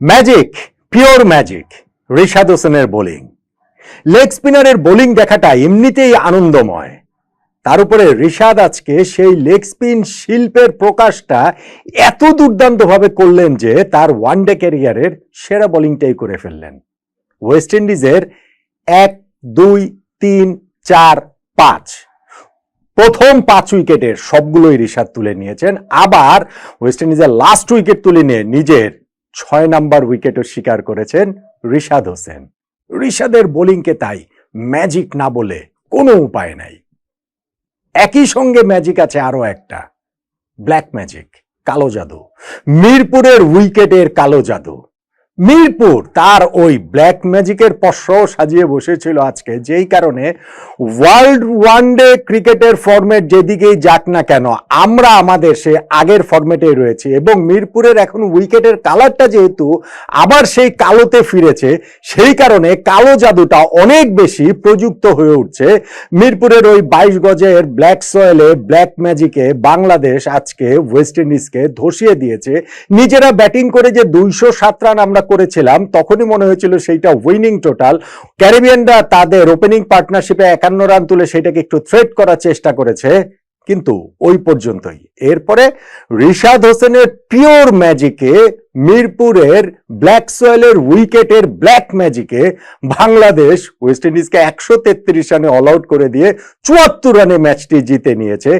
Magic pure magic Rishad হোসেনের bowling leg স্পিনারের bowling দেখাটা এমনিতেই আনন্দময়। তার উপরে রিশাদ আজকে সেই লেগ স্পিন শিল্পের প্রকাশটা এত দুর্দান্তভাবে করলেন যে তার ওয়ানডে ক্যারিয়ারের সেরা বোলিংটাই করে ফেললেন। ওয়েস্ট ইন্ডিজের এক, দুই, তিন, চার, পাঁচ। প্রথম পাঁচ উইকেটের সবগুলোই রিশাদ তুলে নিয়েছেন। আবার ওয়েস্ট ইন্ডিজের লাস্ট উইকেট তুলে নিয়ে নিজের ছয় নাম্বার উইকেটও স্বীকার করেছেন রিশাদ হোসেন। রিশাদের বোলিংকে তাই ম্যাজিক না বলে কোনো উপায় নাই। একই সঙ্গে ম্যাজিক আছে আরও একটা, ব্ল্যাক ম্যাজিক, কালো জাদু। মিরপুরের উইকেটের কালো জাদু। মিরপুর, তার ওই ব্ল্যাক ম্যাজিকের পশ্রও সাজিয়ে বসেছিল আজকে। যেই কারণে ওয়ার্ল্ড ওয়ানডে ক্রিকেটের ফরম্যাট যেদিকেই যাক না কেন, আমরা আমাদের সে আগের ফরম্যাটেই রয়েছে এবং মিরপুরের এখন উইকেটের কালারটা যেহেতু আবার সেই কালোতে ফিরেছে, সেই কারণে কালো জাদুটা অনেক বেশি প্রযুক্ত হয়ে উঠছে। মিরপুরের ওই বাইশ গজের ব্ল্যাক সয়েলে ব্ল্যাক ম্যাজিকে বাংলাদেশ আজকে ওয়েস্ট ইন্ডিজকে ধসিয়ে দিয়েছে। নিজেরা ব্যাটিং করে যে দুইশো সাত রান আমরা করেছিলাম, তখনই মনে হয়েছিল সেইটা উইনিং টোটাল ক্যারিবিয়ানরা তাদের ওপেনিং পার্টনারশিপে একান্ন রান তুলে সেটাকে একটু থ্রেট করার চেষ্টা করেছে, কিন্তু ওই পর্যন্তই। এরপরে রিশাদ হোসেনের পিওর ম্যাজিকে মিরপুরের ব্ল্যাক সোয়েলের উইকেটের ব্ল্যাক ম্যাজিকে বাংলাদেশ ওয়েস্ট ইন্ডিজকে একশো তেত্রিশ রানে অল আউট করে দিয়ে চুয়াত্তর রানে ম্যাচটি জিতে নিয়েছে।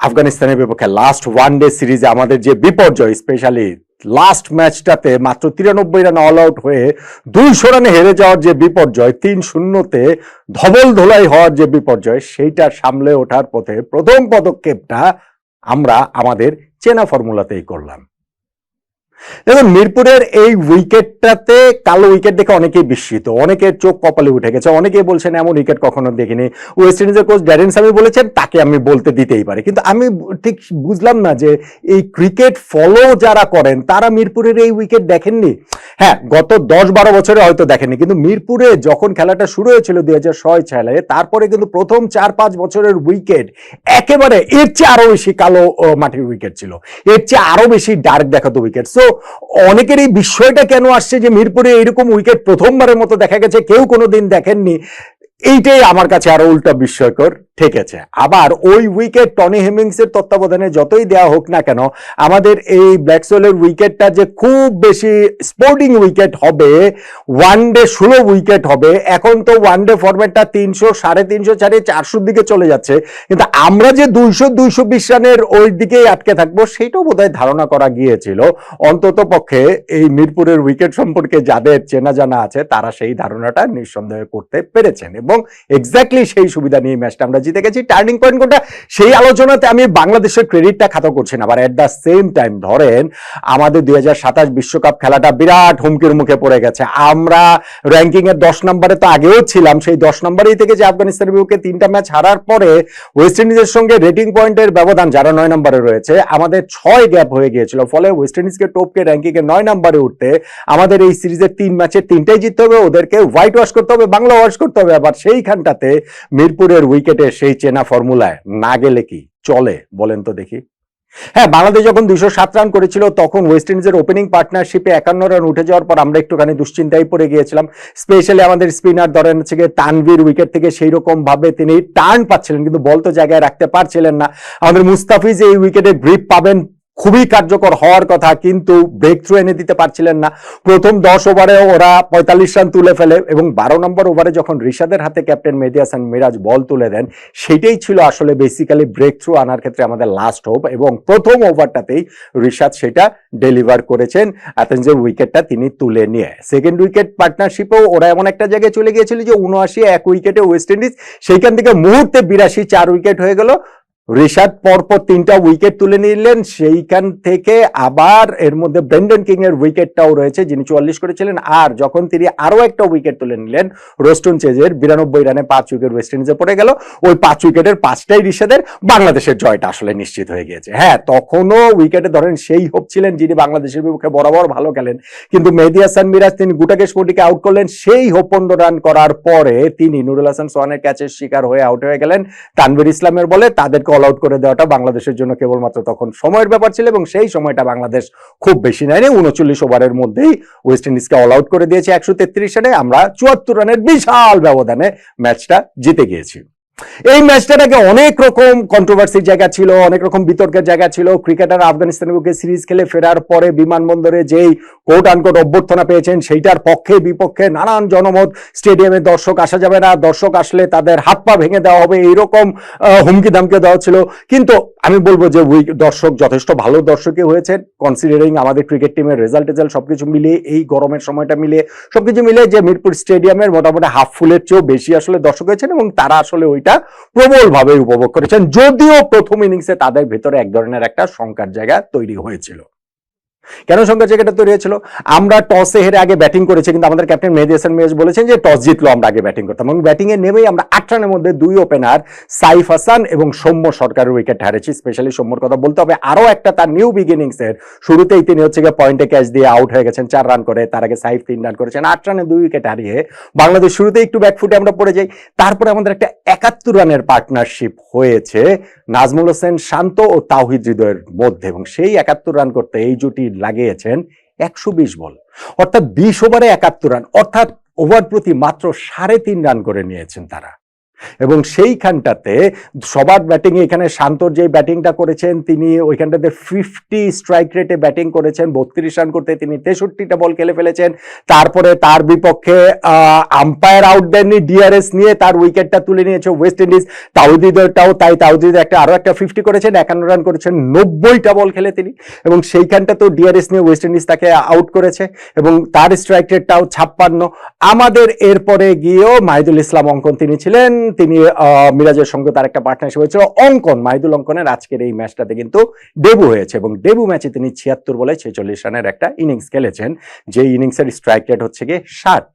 আফগানিস্তানের বিপক্ষে লাস্ট ওয়ান ডে সিরিজে আমাদের যে বিপর্যয় স্পেশালি লাস্ট ম্যাচটাতে মাত্র তিরানব্বই রান অল আউট হয়ে দুইশো রানে হেরে যাওয়ার যে বিপর্যয়, তিন শূন্যতে ধবল ধোলাই হওয়ার যে বিপর্যয়, সেইটা সামলে ওঠার পথে প্রথম পদক্ষেপটা আমরা আমাদের চেনা ফর্মুলাতেই করলাম। দেখুন, মিরপুরের এই উইকেটটাতে কালো উইকেট দেখে অনেকেই বিস্মিত, অনেকের চোখ কপালে উঠে গেছে, অনেকেই বলছেন, এমন উইকেট কখনো দেখিনি। ওয়েস্ট ইন্ডিজের কোচ ড্যারেন সামি বলেছেন, তাকে আমি বলতে দিতেই পারি। কিন্তু আমি ঠিক বুঝলাম না যে এই ক্রিকেট ফলো যারা করেন, তারা মিরপুরের এই উইকেট দেখেননি? হ্যাঁ গত দশ বারো বছরে হয়তো দেখেননি, কিন্তু মিরপুরে যখন খেলাটা শুরু হয়েছিল দুই হাজার ছয় সালে, তারপরে কিন্তু প্রথম চার পাঁচ বছরের উইকেট একেবারে এর চেয়ে আরও বেশি কালো মাটির উইকেট ছিল। এর চেয়ে আরও বেশি ডার্ক দেখাতো উইকেট। সো অনেকের এই বিস্ময়টা কেন আসছে যে মিরপুরে এরকম উইকেট প্রথমবারের মতো দেখা গেছে? কেউ কোনো দিন দেখেননি। এইটাই আমার কাছে আরও উল্টা বিস্ময়কর। ঠেকেছে। আবার ওই উইকেট টনি হেমিংস এর তত্ত্বাবধানে যতই দেওয়া হোক না কেন, আমাদের এই ব্ল্যাকসোলের উইকেটটা যে খুব বেশি স্পোর্টিং উইকেট হবে ওয়ান ডে ষোলো উইকেট হবে, এখন তো ওয়ান ডে ফরম্যাটটা তিনশো, সাড়ে তিনশো, সাড়ে চারশোর দিকে চলে যাচ্ছে। কিন্তু আমরা যে দুইশো দুইশো বিশ রানের ওই দিকেই আটকে থাকব, সেইটাও বোধহয় ধারণা করা গিয়েছিল। অন্তত পক্ষে এই মিরপুরের উইকেট সম্পর্কে যাদের চেনা জানা আছে, তারা সেই ধারণাটা নিঃসন্দেহে করতে পেরেছেন এবং এক্স্যাক্টলি সেই সুবিধা নিয়ে ম্যাচটা আমরা জিতে গেছি টার্নিং পয়েন্ট কোনটা? সেই আলোচনাতে আমি বাংলাদেশের ক্রেডিটটা খাতো করছি না। আবার এট দ্য সেম টাইম ধরেন, আমাদের দুই বিশ্বকাপ খেলাটা বিরাট হুমকির মুখে পড়ে গেছে। আমরা র্যাঙ্কিং এর দশ নম্বরে তো আগেও ছিলাম। সেই দশ নম্বরেই থেকে যে আফগানিস্তানের বিপক্ষে তিনটা ম্যাচ হারার পরে ওয়েস্ট ইন্ডিজের সঙ্গে রেটিং পয়েন্টের ব্যবধান যারা নয় নম্বরে রয়েছে, আমাদের ছয় গ্যাপ হয়ে গিয়েছিল। ফলে ওয়েস্ট ইন্ডিজকে টপকে র্যাঙ্কিং এর নয় নম্বরে উঠতে আমাদের এই সিরিজের তিন ম্যাচের তিনটাই জিততে হবে। ওদেরকে হোয়াইট ওয়াশ করতে হবে, বাংলা ওয়াশ করতে হবে। আবার সেইখানটাতে মিরপুরের উইকেটে সেই চেনা ফর্মুলায় না গেলে কি চলে? বলেন তো দেখি। হ্যাঁ বাংলাদেশ যখন দুইশো সাত রান করেছিল, তখন ওয়েস্ট ইন্ডিজের ওপেনিং পার্টনারশিপে একান্ন রান উঠে যাওয়ার পর আমরা একটুখানি দুশ্চিন্তায় পড়ে গিয়েছিলাম। স্পেশালি আমাদের স্পিনার ধরেন হচ্ছে গিয়ে তানভীর উইকেট থেকে সেই রকম ভাবে তিনি টার্ন পাচ্ছিলেন, কিন্তু বল তো জায়গায় রাখতে পারছিলেন না। আমাদের মুস্তাফিজ এই উইকেটে গ্রিপ পাবেন খুবই কার্যকর হওয়ার কথা, কিন্তু ব্রেক থ্রু এনে দিতে পারছিলেন না। প্রথম দশ ওভারে ওরা পঁয়তাল্লিশ রান তুলে ফেলে এবং বারো নম্বর ওভারে যখন রিশাদের হাতে ক্যাপ্টেন মেহেদি হাসান মিরাজ বল তুলে দেন, সেটাই ছিল আসলে বেসিক্যালি ব্রেক থ্রু আনার ক্ষেত্রে আমাদের লাস্ট হোপ এবং প্রথম ওভারটাতেই রিশাদ সেটা ডেলিভার করেছেন অ্যাথেন্সের উইকেটটা তিনি তুলে নিয়ে। সেকেন্ড উইকেট পার্টনারশিপেও ওরা এমন একটা জায়গায় চলে গিয়েছিল যে উনআশি এক উইকেটে ওয়েস্ট ইন্ডিজ সেইখান থেকে মুহূর্তে বিরাশি চার উইকেট হয়ে গেল। ঋষাদ পরপর তিনটা উইকেট তুলে নিলেন। সেইখান থেকে আবার এর মধ্যে ব্রেন্ডন কিং এর উইকেটটাও রয়েছে, যিনি চুয়াল্লিশ করেছিলেন। আর যখন তিনি আরও একটা উইকেট তুলে নিলেন, রোস্টন চেজের বিরানব্বই রানে পাঁচ উইকেট ওয়েস্ট ইন্ডিজে পড়ে গেল। ওই পাঁচ উইকেটের পাঁচটাই ঋষাদের বাংলাদেশের জয়টা আসলে নিশ্চিত হয়ে গিয়েছে। হ্যাঁ তখনও উইকেটে ধরেন সেই হোপ ছিলেন যিনি বাংলাদেশের বিপক্ষে বরাবর ভালো খেলেন। কিন্তু মেহেদি হাসান মিরাজ, তিনি গুটাকে স্পোর্টিকে আউট করলেন। সেই হোপ পনেরো রান করার পরে তিনি নুরুল হাসান সোহানের ক্যাচের শিকার হয়ে আউট হয়ে গেলেন। তানভীর ইসলামের বলে তাদেরকে অল আউট করে দেওয়াটা বাংলাদেশের জন্য কেবলমাত্র তখন সময়ের ব্যাপার ছিল এবং সেই সময়টা বাংলাদেশ খুব বেশি নেয়নি। উনচল্লিশ ওভারের মধ্যেই ওয়েস্ট ইন্ডিজকে অল আউট করে দিয়েছে। একশো তেত্রিশ রানে আমরা চুয়াত্তর রানের বিশাল ব্যবধানে ম্যাচটা জিতে গিয়েছি। এই ম্যাচটাকে অনেক রকম কন্ট্রোভার্সির জায়গা ছিল, অনেক রকম বিতর্কের জায়গা ছিল। ক্রিকেটার আফগানিস্তানের বুকে সিরিজ খেলে ফেরার পরে বিমানবন্দরে যেই কোট আনকোট অভ্যর্থনা পেয়েছেন, সেইটার পক্ষে বিপক্ষে নানান জনমত স্টেডিয়ামে দর্শক আসা যাবে না। দর্শক আসলে তাদের হাত পা ভেঙে দেওয়া হবে, এইরকম হুমকি দামকে দেওয়া ছিল। কিন্তু আমি বলব যে ওই দর্শক যথেষ্ট ভালো দর্শকই হয়েছেন। কনসিডারিং আমাদের ক্রিকেট টিমের রেজাল্ট টেজাল্ট সবকিছু মিলিয়ে, এই গরমের সময়টা মিলিয়ে সবকিছু মিলিয়ে যে মিরপুর স্টেডিয়ামের মোটামুটি হাফ ফুলের চেয়েও বেশি আসলে দর্শক হয়েছেন এবং তারা আসলে ওইটা প্রবলভাবে উপভোগ করেছেন, যদিও প্রথম ইনিংসে তাদের ভেতরে এক ধরনের একটা শঙ্কার জায়গা তৈরি হয়েছিল। কেন সংখ্যার জায়গাটা তৈরি হয়েছিল? আমরা টসে হেরে আগে ব্যাটিং করেছি, কিন্তু আমাদের ক্যাপ্টেন মেহেদি হাসান মিরাজ বলেছেন যে টস জিতলো আমরা আগে ব্যাটিং করতাম এবং ব্যাটিং এ নেমেই আমরা আট রানের মধ্যে দুই ওপেনার সাইফ হাসান এবং সৌম্য সরকারের উইকেট হারেছি। স্পেশালি সৌম্যর কথা বলতে হবে আরও একটা তার নিউ বিগিনিংস এর শুরুতেই তিনি হচ্ছে গিয়ে পয়েন্টে ক্যাচ দিয়ে আউট হয়ে গেছেন, চার রান করে, তার আগে সাইফ তিন রান করেছেন, আট রানে দুই উইকেট হারিয়ে বাংলাদেশ শুরুতেই একটু ব্যাকফুটে আমরা পড়ে যাই। তারপরে আমাদের একটা একাত্তর রানের পার্টনারশিপ হয়েছে, নাজমুল হোসেন শান্ত ও তাওহিদ হৃদয়ের মধ্যে এবং সেই একাত্তর রান করতে এই জুটি লাগিয়েছেন একশো বিশ বল। অর্থাৎ বিশ ওভারে একাত্তর রান অর্থাৎ ওভার প্রতি মাত্র সাড়ে তিন রান করে নিয়েছেন তারা। এবং সেইখানটাতে সবার ব্যাটিং এখানে শান্তর যে ব্যাটিংটা করেছেন, তিনি ওইখানটাতে ফিফটি স্ট্রাইক রেটে ব্যাটিং করেছেন, বত্রিশ রান করতে তিনি তেষট্টিটা বল খেলে ফেলেছেন। তারপরে তার বিপক্ষে আম্পায়ার আউট দেননি ডিআরএস নিয়ে তার উইকেটটা তুলে নিয়েছে ওয়েস্ট ইন্ডিজ তাউদিদেরটাও তাই তাউদিদ একটা আরও একটা ফিফটি করেছেন, একান্ন রান করেছেন, নব্বইটা বল খেলে তিনি। এবং সেইখানটাতেও ডিআরএস নিয়ে ওয়েস্ট ইন্ডিজ তাকে আউট করেছে। এবং তার স্ট্রাইক রেটটাও ছাপ্পান্ন। আমাদের এরপরে গিয়েও মাহিদুল ইসলাম অঙ্কন তিনি ছিলেন। তিনি মিরাজের সঙ্গে তার একটা পার্টনারশিপ হয়েছিল। অঙ্কন, মাহিদুল অঙ্কনের আজকের এই ম্যাচটাতে কিন্তু ডেবু হয়েছে এবং ডেবু ম্যাচে তিনি ছিয়াত্তর বলে ছেচল্লিশ রানের একটা ইনিংস খেলেছেন। যে ইনিংসের স্ট্রাইক রেট হচ্ছে গিয়ে ষাট।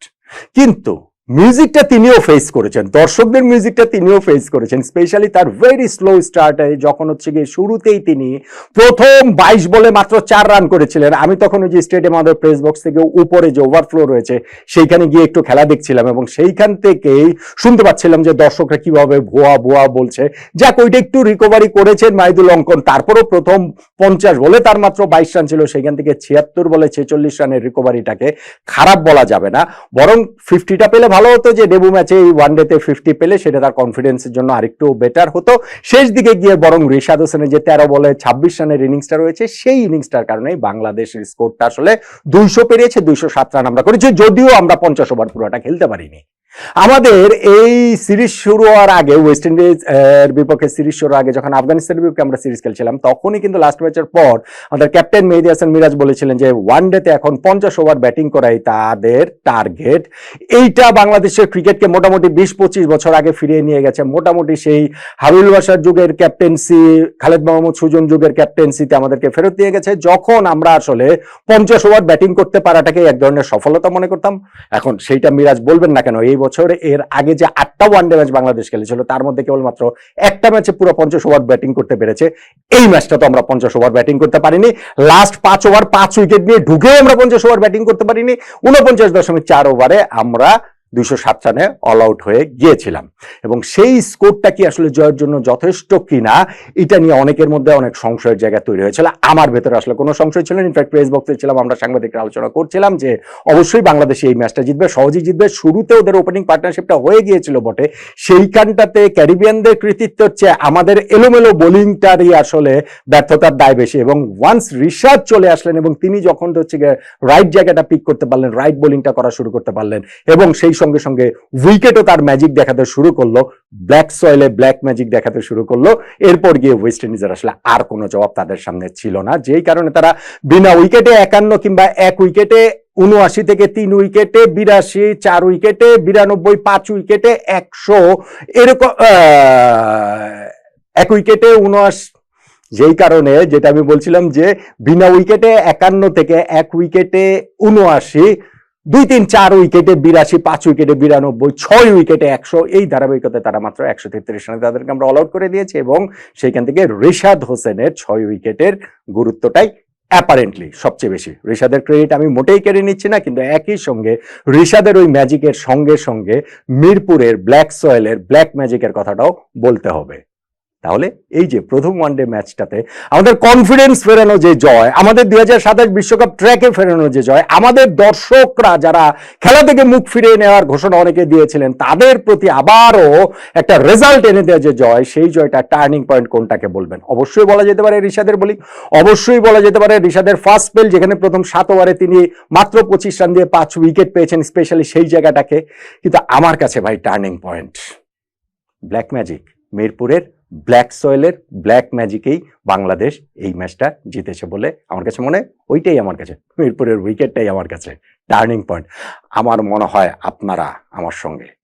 কিন্তু মিউজিকটা তিনিও ফেস করেছেন। দর্শকদের মিউজিকটা তিনিও ফেস করেছেন। স্পেশালি তার ভেরি স্লো স্টার্টে যখন হচ্ছে গিয়ে শুরুতেই তিনি প্রথম বাইশ বলে মাত্র চার রান করেছিলেন। আমি তখন ওই যে স্টেডিয়াম আমাদের প্রেস বক্স থেকে উপরে যে ওভারফ্লো রয়েছে, সেইখানে গিয়ে একটু খেলা দেখছিলাম এবং সেইখান থেকেই শুনতে পাচ্ছিলাম যে দর্শকরা কীভাবে ভুয়া ভুয়া বলছে। যাক, ওইটা একটু রিকভারি করেছেন মাইদুল অঙ্কন। তারপরও প্রথম পঞ্চাশ বলে তার মাত্র বাইশ রান ছিল। সেখান থেকে ছিয়াত্তর বলে ছেচল্লিশ রানের রিকভারিটাকে খারাপ বলা যাবে না। বরং ফিফটিটা পেলে ভালো হতো যে ডেবু ম্যাচে এই ওয়ান ডেতে ফিফটি পেলে, সেটা তার কনফিডেন্সের জন্য আরেকটু বেটার হতো। শেষ দিকে গিয়ে বরং রিশাদ হোসেনের যে তেরো বলে ছাব্বিশ রানের ইনিংসটা রয়েছে, সেই ইনিংসটার কারণেই বাংলাদেশের স্কোরটা আসলে দুইশো পেরিয়েছে, দুইশো সাত রান আমরা করেছি, যদিও আমরা পঞ্চাশ ওভার পুরোটা খেলতে পারিনি। আমাদের এই সিরিজ শুরু হওয়ার আগে ওয়েস্ট ইন্ডিজ এর বিপক্ষে সিরিজ শুরুর আগে যখন আফগানিস্তানের বিপক্ষে আমরা সিরিজ খেলছিলাম, তখনই কিন্তু লাস্ট ম্যাচের পর আমাদের ক্যাপ্টেন মেহেদি হাসান মিরাজ বলেছিলেন যে ওয়ান ডেতে এখন পঞ্চাশ ওভার ব্যাটিং করাই তাদের টার্গেট এইটা বাংলাদেশের ক্রিকেটকে মোটামুটি বিশ পঁচিশ বছর আগে ফিরিয়ে নিয়ে গেছে। মোটামুটি সেই হাবিল বাসার যুগের ক্যাপ্টেন্সি খালেদ মোহাম্মদ সুজন যুগের ক্যাপ্টেন্সিতে আমাদেরকে ফেরত দিয়ে গেছে। যখন আমরা আসলে পঞ্চাশ ওভার ব্যাটিং করতে পারাটাকে এক ধরনের সফলতা মনে করতাম। এখন সেইটা মিরাজ বলবেন না কেন? এই বছর এর আগে যে আটটা ওয়ানডে ম্যাচ বাংলাদেশ খেলেছিল, তার মধ্যে কেবলমাত্র একটা ম্যাচে পুরো পঞ্চাশ ওভার ব্যাটিং করতে পেরেছে। এই ম্যাচটা তো আমরা পঞ্চাশ ওভার ব্যাটিং করতে পারিনি। লাস্ট পাঁচ ওভার পাঁচ উইকেট নিয়ে ঢুকেও আমরা পঞ্চাশ ওভার ব্যাটিং করতে পারিনি। উনপঞ্চাশ দশমিক চার ওভারে আমরা দুইশো সাত রানে অল আউট হয়ে গিয়েছিলাম। এবং সেই স্কোরটা কি আসলে জয়ের জন্য যথেষ্ট কিনা, এটা নিয়ে অনেকের মধ্যে অনেক সংশয়ের জায়গা তৈরি হয়েছিল। আমার ভেতরে আসলে কোনো সংশয় ছিল না। ইনফ্যাক্ট প্রেস বক্সে ছিলাম, আমরা সাংবাদিকরা আলোচনা করছিলাম যে অবশ্যই বাংলাদেশ এই ম্যাচটা জিতবে, সহজেই জিতবে। শুরুতে ওদের ওপেনিং পার্টনারশিপটা হয়ে গিয়েছিল বটে। সেইখানটাতে ক্যারিবিয়ানদের কৃতিত্ব হচ্ছে আমাদের এলোমেলো বোলিংটারই আসলে ব্যর্থতার দায় বেশি। এবং ওয়ান্স রিশাদ চলে আসলেন এবং তিনি যখন হচ্ছে রাইট জায়গাটা পিক করতে পারলেন রাইট বোলিংটা করা শুরু করতে পারলেন, এবং সেই সঙ্গে সঙ্গে উইকেটও তার ম্যাজিক দেখাতে শুরু করল ব্ল্যাক সয়েলে ব্ল্যাক ম্যাজিক দেখাতে শুরু করল। এরপর গিয়ে ওয়েস্ট ইন্ডিজের আসলে আর কোনো জবাব তাদের সামনে ছিল না। যেই কারণে তারা বিনা উইকেটে একান্ন কিংবা এক উইকেটে উনআশি থেকে তিন উইকেটে, বিরাশি চার উইকেটে, বিরানব্বই পাঁচ উইকেটে, একশো এরকম এক উইকেটে উনআশি যেই কারণে যেটা আমি বলছিলাম যে বিনা উইকেটে একান্ন থেকে এক উইকেটে উনআশি দুই তিন চার উইকেটে বিরাশি, পাঁচ উইকেটে বিরানব্বই, ছয় উইকেটে একশো, এই ধারাবাহিকতায় তারা মাত্র একশো তেত্রিশ রানে তাদেরকে আমরা অল আউট করে দিয়েছি এবং সেইখান থেকে রিশাদ হোসেনের ছয় উইকেটের গুরুত্বটাই অ্যাপারেন্টলি সবচেয়ে বেশি। রিশাদের ক্রেডিট আমি মোটেই কেড়ে নিচ্ছি না, কিন্তু একই সঙ্গে রিশাদের ওই ম্যাজিকের সঙ্গে সঙ্গে মিরপুরের ব্ল্যাক সয়েলের ব্ল্যাক ম্যাজিকের কথাটাও বলতে হবে। তাহলে এই যে প্রথম ওয়ানডে ম্যাচটাতে আমাদের কনফিডেন্স ফেরানো যে জয়, আমাদের দুই হাজার সাতাশ বিশ্বকাপ ট্র্যাকে ফেরানো যে জয়, আমাদের দর্শকরা যারা খেলা থেকে মুখ ফিরিয়ে নেওয়ার ঘোষণা অনেকে দিয়েছিলেন, তাদের প্রতি আবারও একটা রেজাল্ট এনে দেওয়া যে জয়, সেই জয়টা টার্নিং পয়েন্ট কোনটাকে বলবেন? অবশ্যই বলা যেতে পারে ঋষাদের বলি, অবশ্যই বলা যেতে পারে ঋষাদের ফার্স্ট স্পেল যেখানে প্রথম সাত ওভারে তিনি মাত্র পঁচিশ রান দিয়ে পাঁচ উইকেট পেয়েছেন স্পেশালি সেই জায়গাটাকে। কিন্তু আমার কাছে ভাই টার্নিং পয়েন্ট ব্ল্যাক ম্যাজিক মিরপুরের ব্ল্যাক সয়েলের ব্ল্যাক ম্যাজিকেই বাংলাদেশ এই ম্যাচটা জিতেছে বলে আমার কাছে মনে ওইটাই আমার কাছে। মিরপুরের উইকেটটাই আমার কাছে। টার্নিং পয়েন্ট আমার মনে হয় আপনারা আমার সঙ্গে।